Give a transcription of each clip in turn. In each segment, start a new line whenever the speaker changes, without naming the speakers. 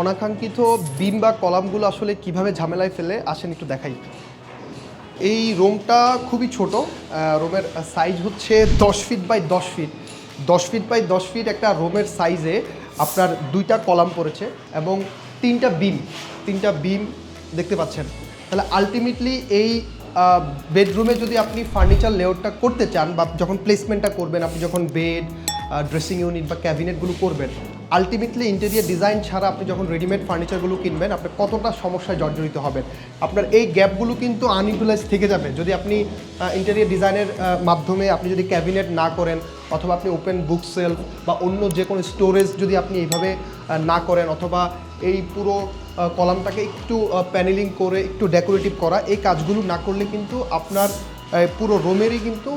অনাকাঙ্ক্ষিত বিম বা কলামগুলো আসলে কীভাবে ঝামেলায় ফেলে, আসেন একটু দেখাই। এই রোমটা খুবই ছোট রোমের সাইজ হচ্ছে দশ ফিট বাই দশ ফিট দশ ফিট বাই দশ ফিট একটা রোমের সাইজে আপনার দুইটা কলাম পড়েছে এবং তিনটা বিম তিনটা বিম দেখতে পাচ্ছেন। তাহলে আলটিমেটলি এই বেডরুমে যদি আপনি ফার্নিচার লেআউটটা করতে চান বা যখন প্লেসমেন্টটা করবেন, আপনি যখন বেড ড্রেসিং ইউনিট বা ক্যাবিনেটগুলো করবেন। আলটিমেটলি ইন্টেরিয়ার ডিজাইন ছাড়া আপনি যখন রেডিমেড ফার্নিচারগুলো কিনবেন, আপনি কতটা সমস্যায় জর্জরিত হবেন? আপনার এই গ্যাপগুলো কিন্তু আনইউটিলাইজ থেকে যাবে। যদি আপনি ইন্টেরিয়ার ডিজাইনের মাধ্যমে আপনি যদি ক্যাবিনেট না করেন অথবা আপনি ওপেন বুক সেলফ বা অন্য যে কোনো স্টোরেজ যদি আপনি এইভাবে না করেন অথবা এই পুরো কলামটাকে একটু প্যানেলিং করে একটু ডেকোরেটিভ করা, এই কাজগুলো না করলে কিন্তু আপনার পুরো রোমেরই কিন্তু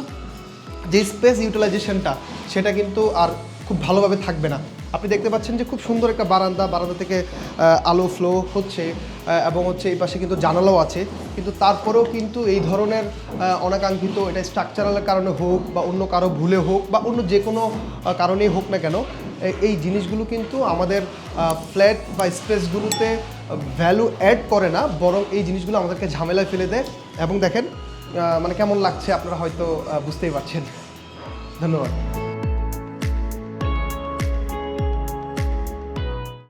যে স্পেস ইউটিলাইজেশনটা সেটা কিন্তু আর খুব ভালোভাবে থাকবে না। আপনি দেখতে পাচ্ছেন যে খুব সুন্দর একটা বারান্দা বারান্দা থেকে আলো ফ্লো হচ্ছে এবং হচ্ছে এই পাশে কিন্তু জানালাও আছে। কিন্তু তারপরেও কিন্তু এই ধরনের অনাকাঙ্ক্ষিত এটা স্ট্রাকচারালের কারণে হোক বা অন্য কারও ভুলে হোক বা অন্য যে কোনো কারণেই হোক না কেন এই জিনিসগুলো কিন্তু আমাদের ফ্ল্যাট বা স্পেসগুলোতে ভ্যালু অ্যাড করে না, বরং এই জিনিসগুলো আমাদেরকে ঝামেলায় ফেলে দেয়। এবং দেখেন মানে কেমন লাগছে আপনারা হয়তো বুঝতেই পারছেন। ধন্যবাদ।